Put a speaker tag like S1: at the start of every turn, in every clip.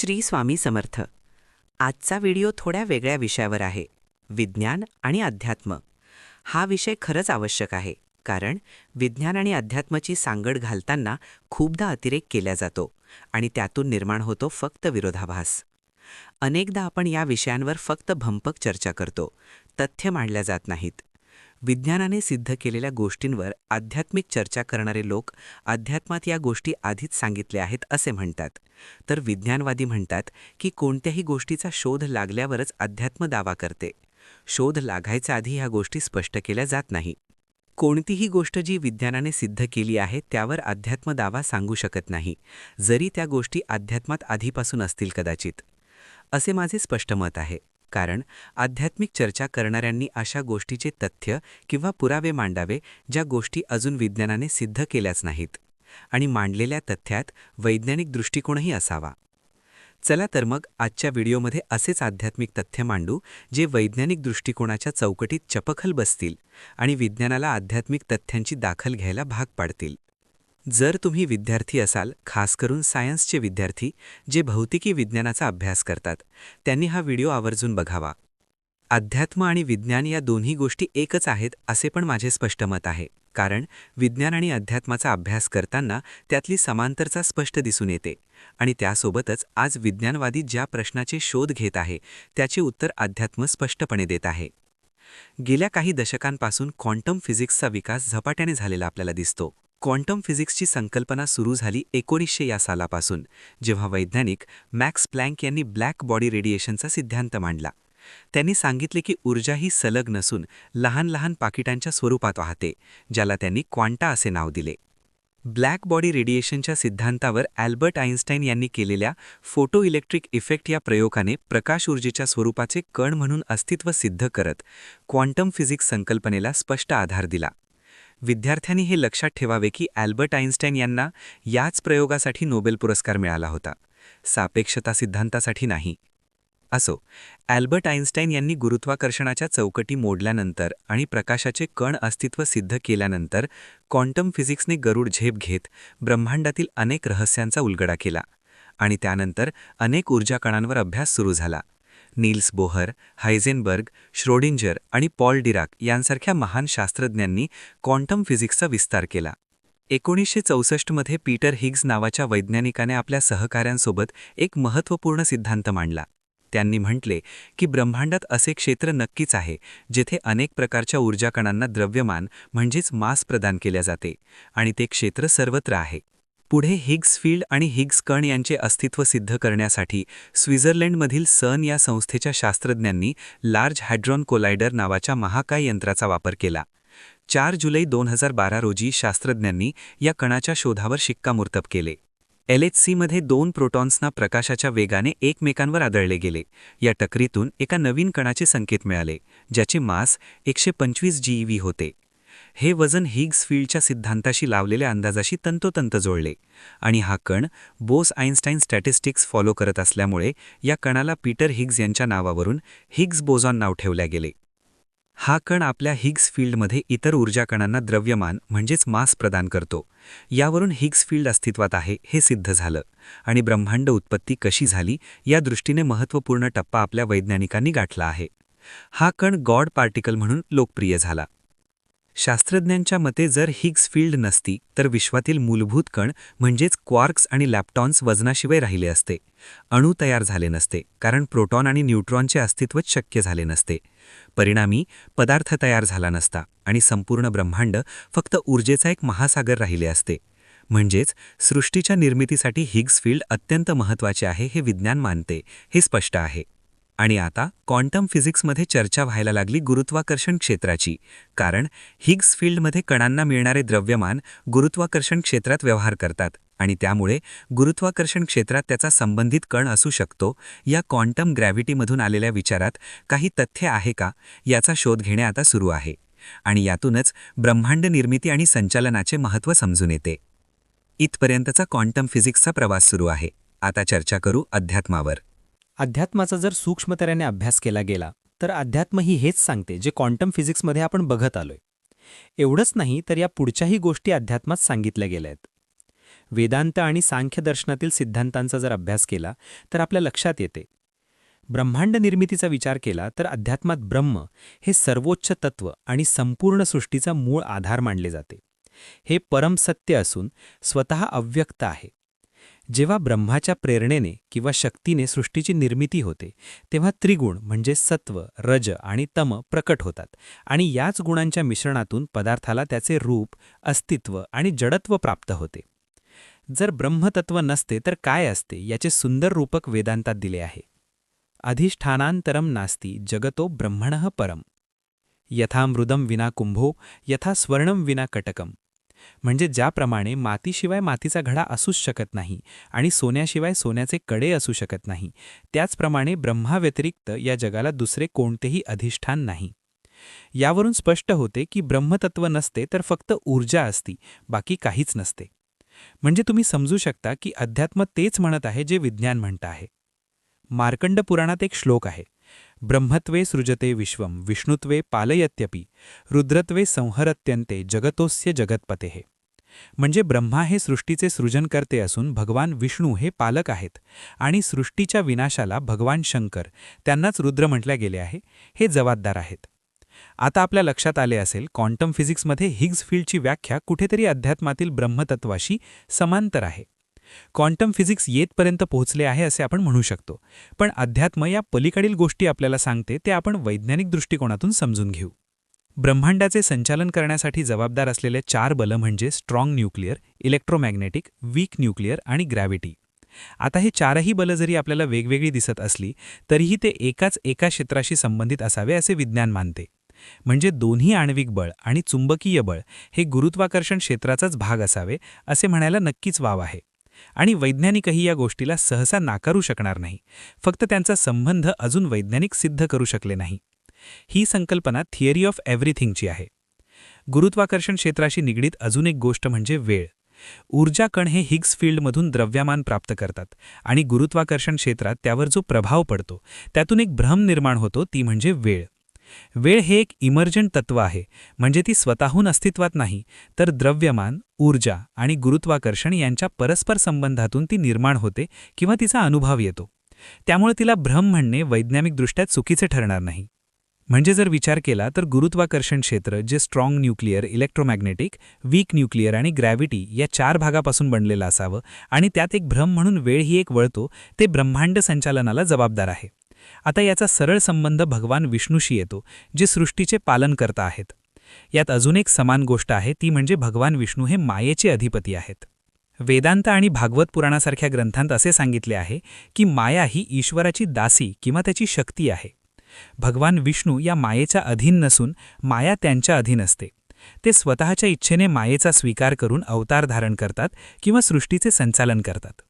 S1: श्री स्वामी समर्थ. आजचा व्हिडिओ थोड्या वेगळ्या विषयावर आहे विज्ञान आणि अध्यात्म. हा विषय खरंच आवश्यक आहे कारण विज्ञान आणि अध्यात्माची सांगड घालताना खूपदा अतिरेक केला जातो आणि त्यातून निर्माण होतो फक्त विरोधाभास. अनेकदा आपण या विषयांवर फक्त भंपक चर्चा करतो तथ्य मांडल्या जात नाहीत. विज्ञानाने सिद्ध केलेल्या गोष्टींवर आध्यात्मिक चर्चा करणारे लोक अध्यात्मात या गोष्टी आधीच सांगितल्या आहेत असे म्हणतात. तर विज्ञानवादी म्हणतात की कोणत्याही गोष्टीचा शोध लागल्यावरच अध्यात्म दावा करते. शोध लागायच्या आधी ह्या गोष्टी स्पष्ट केल्या जात नाही. कोणतीही गोष्ट जी विज्ञानाने सिद्ध केली आहे त्यावर अध्यात्म दावा सांगू शकत नाही जरी त्या गोष्टी अध्यात्मात आधीपासून असतील कदाचित. असे माझे स्पष्ट मत आहे. कारण आध्यात्मिक चर्चा करणाऱ्यांनी अशा गोष्टीचे तथ्य किंवा पुरावे मांडावे ज्या गोष्टी अजून विज्ञानाने सिद्ध केल्याच नाहीत. आणि मांडलेल्या तथ्यात वैज्ञानिक दृष्टिकोनही असावा. चला तर मग आजच्या व्हिडिओमध्ये असेच आध्यात्मिक तथ्य मांडू जे वैज्ञानिक दृष्टिकोनाच्या चौकटीत चपखल बसतील आणि विज्ञानाला आध्यात्मिक तथ्यांची दाखल घ्यायला भाग पाडतील. जर तुम्ही विद्यार्थी असाल खास करून सायन्सचे विद्यार्थी जे भौतिकी विज्ञानाचा अभ्यास करतात त्यांनी हा व्हिडिओ आवर्जून बघावा. अध्यात्म आणि विज्ञान या दोन्ही गोष्टी एकच आहेत असे पण माझे स्पष्ट मत आहे. कारण विज्ञान आणि अध्यात्माचा अभ्यास करताना त्यातली समांतरचा स्पष्ट दिसून येते. आणि त्यासोबतच आज विज्ञानवादी ज्या प्रश्नाचे शोध घेत आहे त्याचे उत्तर अध्यात्म स्पष्टपणे देत आहे. गेल्या काही दशकांपासून क्वांटम फिजिक्सचा विकास झपाट्याने झालेला आपल्याला दिसतो. क्वांटम फिजिक्सची संकल्पना सुरू झाली एकोणीसशे या सालापासून जेव्हा वैज्ञानिक मॅक्स प्लँक यांनी ब्लॅक बॉडी रेडिएशनचा सिद्धांत मांडला. त्यांनी सांगितले की ऊर्जा ही सलग नसून लहान लहान पाकिटांच्या स्वरूपात वाहते ज्याला त्यांनी क्वांटा असे नाव दिले. ब्लॅक बॉडी रेडिएशनच्या सिद्धांतावर अल्बर्ट आईन्स्टाईन यांनी केलेल्या फोटो इलेक्ट्रिक इफेक्ट या प्रयोगाने प्रकाश ऊर्जेच्या स्वरूपाचे कण म्हणून अस्तित्व सिद्ध करत क्वांटम फिजिक्स संकल्पनेला स्पष्ट आधार दिला. विद्यार्थ्यांनी हे लक्षात ठेवावे की अल्बर्ट आईन्स्टाईन यांना याच प्रयोगासाठी नोबेल पुरस्कार मिळाला होता. सापेक्षता सिद्धांतासाठी नाही. असो अल्बर्ट आईन्स्टाईन यांनी गुरुत्वाकर्षणाच्या चौकटी मोडल्यानंतर आणि प्रकाशाचे कण अस्तित्व सिद्ध केल्यानंतर क्वांटम फिजिक्सने गरुड झेप घेत ब्रह्मांडातील अनेक रहस्यांचा उलगडा केला आणि त्यानंतर अनेक ऊर्जा कणांवर अभ्यास सुरू झाला. नील्स बोहर हायझेनबर्ग श्रोडिंजर आणि पॉल डिराक यांसारख्या महान शास्त्रज्ञांनी क्वांटम फिजिक्सचा विस्तार केला. एकोणीसशे चौसष्टमध्ये पीटर हिग्ज नावाच्या वैज्ञानिकाने आपल्या सहकाऱ्यांसोबत एक महत्त्वपूर्ण सिद्धांत मांडला. त्यांनी म्हटले की ब्रह्मांडात असे क्षेत्र नक्कीच आहे जेथे अनेक प्रकारच्या ऊर्जा कणांना द्रव्यमान म्हणजेच मास प्रदान केल्या जाते आणि ते क्षेत्र सर्वत्र आहे. पुढे हिग्स फील्ड आणि हिग्स कण यांचे अस्तित्व सिद्ध करण्यासाठी स्वित्झर्लंडमधील सन या संस्थेच्या शास्त्रज्ञांनी लार्ज हॅड्रॉन कोलायडर नावाच्या महाकाय यंत्राचा वापर केला. चार जुलै दोन हजार बारा रोजी शास्त्रज्ञांनी या कणाच्या शोधावर शिक्कामोर्तब केले. एल एच सीमध्ये दोन प्रोटॉन्सना प्रकाशाच्या वेगाने एकमेकांवर आदळले गेले. या टकरीतून एका नवीन कणाचे संकेत मिळाले ज्याचे मास एकशे पंचवीस जीईव्ही होते. हे वजन हिग्स फील्डच्या सिद्धांताशी लावलेल्या अंदाजाशी तंतोतंत जोडले आणि हा कण बोस आईन्स्टाईन स्टॅटिस्टिक्स फॉलो करत असल्यामुळे या कणाला पीटर हिग्स यांच्या नावावरून हिग्स बोझॉन नाव ठेवल्या गेले. हा कण आपल्या हिग्स फील्डमध्ये इतर ऊर्जा कणांना द्रव्यमान म्हणजेच मास प्रदान करतो. यावरून हिग्स फील्ड अस्तित्वात आहे हे सिद्ध झालं आणि ब्रह्मांड उत्पत्ती कशी झाली या दृष्टीने महत्त्वपूर्ण टप्पा आपल्या वैज्ञानिकांनी गाठला आहे. हा कण गॉड पार्टिकल म्हणून लोकप्रिय झाला. शास्त्रज्ञांच्या मते जर हिग्स फील्ड नसती तर विश्वातील मूलभूत कण म्हणजेच क्वार्क्स आणि लॅप्टॉन्स वजनाशिवाय राहिले असते. अणू तयार झाले नसते कारण प्रोटॉन आणि न्यूट्रॉनचे अस्तित्वच शक्य झाले नसते. परिणामी पदार्थ तयार झाला नसता आणि संपूर्ण ब्रह्मांड फक्त ऊर्जेचा एक महासागर राहिले असते. म्हणजेच सृष्टीच्या निर्मितीसाठी हिग्स फील्ड अत्यंत महत्त्वाचे आहे हे विज्ञान मानते हे स्पष्ट आहे. आणि आता क्वांटम फिजिक्समध्ये चर्चा व्हायला लागली गुरुत्वाकर्षण क्षेत्राची. कारण हिग्स फील्डमध्ये कणांना मिळणारे द्रव्यमान गुरुत्वाकर्षण क्षेत्रात व्यवहार करतात आणि त्यामुळे गुरुत्वाकर्षण क्षेत्रात त्याचा संबंधित कण असू शकतो. या क्वांटम ग्रॅव्हिटीमधून आलेल्या विचारात काही तथ्य आहे का? याचा शोध घेणे आता सुरू आहे. आणि यातूनच ब्रह्मांड निर्मिती आणि संचालनाचे महत्त्व समजून येते. इथपर्यंतचा क्वांटम फिजिक्सचा प्रवास सुरू आहे. आता चर्चा करू अध्यात्मावर.
S2: अध्यात्माचा जर सूक्ष्मतऱ्याने अभ्यास केला गेला तर अध्यात्म ही हेच सांगते जे क्वांटम फिजिक्समध्ये आपण बघत आलोय. एवढंच नाही तर या पुढच्याही गोष्टी अध्यात्मात सांगितल्या गेल्या आहेत. वेदांत आणि सांख्य दर्शनातील सिद्धांतांचा जर अभ्यास केला तर आपल्या लक्षात येते. ब्रह्मांड निर्मितीचा विचार केला तर अध्यात्मात ब्रह्म हे सर्वोच्च तत्व आणि संपूर्ण सृष्टीचा मूळ आधार मानले जाते. हे परमसत्य असून स्वतः अव्यक्त आहे. जेव्हा ब्रह्माच्या प्रेरणेने किंवा शक्तीने सृष्टीची निर्मिती होते तेव्हा त्रिगुण म्हणजे सत्व रज आणि तम प्रकट होतात आणि याच गुणांच्या मिश्रणातून पदार्थाला त्याचे रूप अस्तित्व आणि जडत्व प्राप्त होते. जर ब्रह्मतत्व नसते तर काय असते याचे सुंदर रूपक वेदांतात दिले आहे. अधिष्ठानांतरम नास्ती जगतो ब्रह्मण परम. यथामृदम विना कुंभो यथा स्वर्णम विना कटकम. म्हणजे ज्याप्रमाणे मातीशिवाय मातीचा घडा असूच शकत नाही आणि सोन्याशिवाय सोन्याचे कडे असू शकत नाही त्याचप्रमाणे ब्रह्माव्यतिरिक्त या जगाला दुसरे कोणतेही अधिष्ठान नाही. यावरून स्पष्ट होते की ब्रह्मतत्व नसते तर फक्त ऊर्जा असती बाकी काहीच नसते. म्हणजे तुम्ही समजू शकता की अध्यात्म तेच म्हणत आहे जे विज्ञान म्हणतं आहे. मार्कंड पुराणात एक श्लोक आहे. ब्रह्मत्वे सृजते विश्वम विष्णुत्वे पालयत्यपि रुद्रत्वे संहरत्यंते जगतोस्य जगतपते। म्हणजे ब्रह्मा हे सृष्टीचे सृजन करते असून भगवान विष्णू हे पालक आहेत आणि सृष्टीच्या विनाशाला भगवान शंकर त्यांनाच रुद्र म्हटल्या गेले आहे हे जबाबदार आहेत. आता आपल्या लक्षात आले असेल क्वांटम फिजिक्समध्ये हिग्स फील्डची व्याख्या कुठेतरी अध्यात्मातील ब्रह्मतत्वाशी समांतर आहे. क्वांटम फिजिक्स येतपर्यंत पोहोचले आहे असे आपण म्हणू शकतो. पण अध्यात्म या पलीकडील गोष्टी आपल्याला सांगते ते आपण वैज्ञानिक दृष्टिकोनातून समजून घेऊ. ब्रह्मांडाचे संचालन करण्यासाठी जबाबदार असलेले चार बलं म्हणजे strong nuclear electromagnetic weak nuclear आणि ग्रॅव्हिटी आता हे चारही बलं जरी आपल्याला वेगवेगळी दिसत असली तरीही ते एकाच एका क्षेत्राशी संबंधित असावे असे विज्ञान मानते. म्हणजे दोन्ही आण्विक बळ आणि चुंबकीय बळ हे गुरुत्वाकर्षण क्षेत्राचाच भाग असावे असे म्हणायला नक्कीच वाव आहे. आणि वैज्ञानिकही या गोष्टीला सहसा नाकारू शकणार नाही. फक्त त्यांचा संबंध अजून वैज्ञानिक सिद्ध करू शकले नाही. ही संकल्पना थिअरी ऑफ एव्हरीथिंगची आहे. गुरुत्वाकर्षण क्षेत्राशी निगडीत अजून एक गोष्ट म्हणजे वेळ. ऊर्जा कण हे हिग्स फील्डमधून द्रव्यमान प्राप्त करतात आणि गुरुत्वाकर्षण क्षेत्रात त्यावर जो प्रभाव पडतो त्यातून एक भ्रम निर्माण होतो ती म्हणजे वेळ. वेळ हे एक इमर्जंट तत्व आहे म्हणजे ती स्वतःहून अस्तित्वात नाही तर द्रव्यमान ऊर्जा आणि गुरुत्वाकर्षण यांच्या परस्पर संबंधातून ती निर्माण होते किंवा तिचा अनुभव येतो. त्यामुळे तिला भ्रम म्हणणे वैज्ञानिकदृष्ट्या चुकीचे ठरणार नाही. म्हणजे जर विचार केला तर गुरुत्वाकर्षण क्षेत्र जे strong nuclear electromagnetic weak nuclear आणि ग्रॅव्हिटी या चार भागापासून बनलेलं असावं आणि त्यात एक भ्रम म्हणून वेळ ही एक वळतो ते ब्रह्मांड संचालनाला जबाबदार आहे. आता याचा सरळ संबंध भगवान विष्णूशी येतो जे सृष्टीचे पालन करता आहेत. यात अजून एक समान गोष्ट आहे ती म्हणजे भगवान विष्णू हे मायेचे अधिपती आहेत. वेदांत आणि भागवत पुराणासारख्या ग्रंथांत असे सांगितले आहे की माया ही ईश्वराची दासी किंवा त्याची शक्ती आहे. भगवान विष्णू या मायेच्या अधीन नसून माया त्यांच्या अधीन असते. ते स्वतःच्या इच्छेने मायेचा स्वीकार करून अवतार धारण करतात किंवा सृष्टीचे संचालन करतात.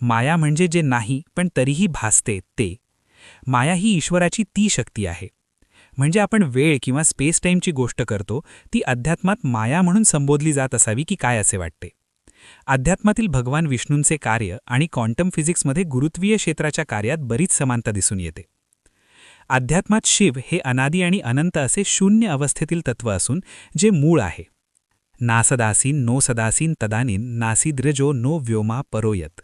S2: माया म्हणजे जे नाही पण तरीही भासते ते. माया ही ईश्वराची ती शक्ती आहे. म्हणजे आपण वेळ किंवा स्पेस टाईमची गोष्ट करतो ती अध्यात्मात माया म्हणून संबोधली जात असावी की काय असे वाटते? अध्यात्मातील भगवान विष्णूंचे कार्य आणि क्वांटम फिजिक्समध्ये गुरुत्वीय क्षेत्राच्या कार्यात बरीच समानता दिसून येते. अध्यात्मात शिव हे अनादी आणि अनंत असे शून्य अवस्थेतील तत्व असून जे मूळ आहे. नासदासीन नो सदासीन तदानीन नासीद्रजो नो व्योमा परोयत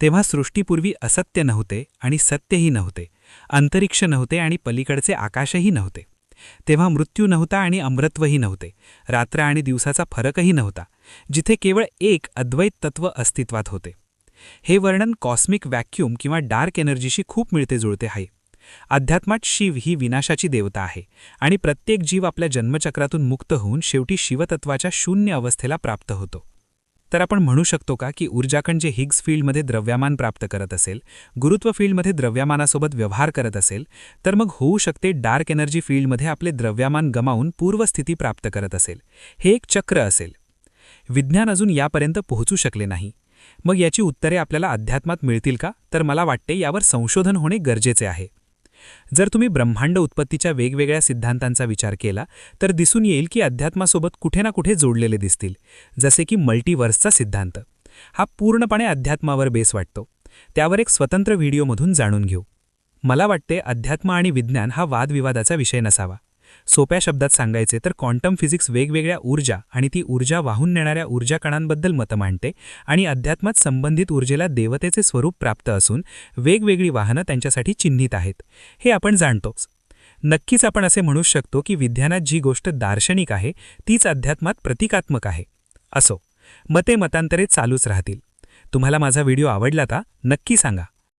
S2: तेव्हा सृष्टीपूर्वी असत्य नव्हते आणि सत्यही नव्हते. अंतरिक्ष नव्हते आणि पलीकडचे आकाशही नव्हते. तेव्हा मृत्यू नव्हता आणि अमृत्वही नव्हते. रात्र आणि दिवसाचा फरकही नव्हता जिथे केवळ एक अद्वैत तत्व अस्तित्वात होते. हे वर्णन कॉस्मिक व्हॅक्यूम किंवा डार्क एनर्जीशी खूप मिळते जुळते आहे. अध्यात्मात शिव ही विनाशाची देवता आहे आणि प्रत्येक जीव आपल्या जन्मचक्रातून मुक्त होऊन शेवटी शिवतत्वाच्या शून्य अवस्थेला प्राप्त होतो. तर आपण म्हणू शकतो का की ऊर्जाकण जे हिग्स फील्डमध्ये द्रव्यमान प्राप्त करत असेल गुरुत्व फील्डमध्ये द्रव्यमानासोबत व्यवहार करत असेल तर मग होऊ शकते डार्क एनर्जी फील्डमध्ये आपले द्रव्यमान गमावून पूर्वस्थिती प्राप्त करत असेल. हे एक चक्र असेल. विज्ञान अजून यापर्यंत पोहोचू शकले नाही. मग याची उत्तरे आपल्याला अध्यात्मात मिळतील का? तर मला वाटते यावर संशोधन होणे गरजेचे आहे. जर तुम्ही ब्रह्मांड उत्पत्तीच्या वेगवेगळ्या सिद्धांतांचा विचार केला तर दिसून येईल की अध्यात्मासोबत कुठे ना कुठे जोडलेले दिसतील जसे की मल्टीवर्सचा सिद्धांत. हा पूर्णपणे अध्यात्मावर बेस वाटतो. त्यावर एक स्वतंत्र व्हिडिओमधून जाणून घेऊ. मला वाटते अध्यात्म आणि विज्ञान हा वादविवादाचा विषय नसावा. सोप्या शब्दात सांगायचे तर क्वांटम फिजिक्स वेगवेगळ्या ऊर्जा आणि ती ऊर्जा वाहून नेणाऱ्या ऊर्जा कणांबद्दल मतं मांडते आणि अध्यात्मात संबंधित ऊर्जेला देवतेचे स्वरूप प्राप्त असून वेगवेगळी वाहनं त्यांच्यासाठी चिन्हित आहेत. हे आपण जाणतोच नक्कीच आपण असे म्हणू शकतो की विज्ञानात जी गोष्ट दार्शनिक आहे तीच अध्यात्मात प्रतिकात्मक आहे. असो. मते मतांतरे चालूच राहतील. तुम्हाला माझा व्हिडिओ आवडला का नक्की सांगा.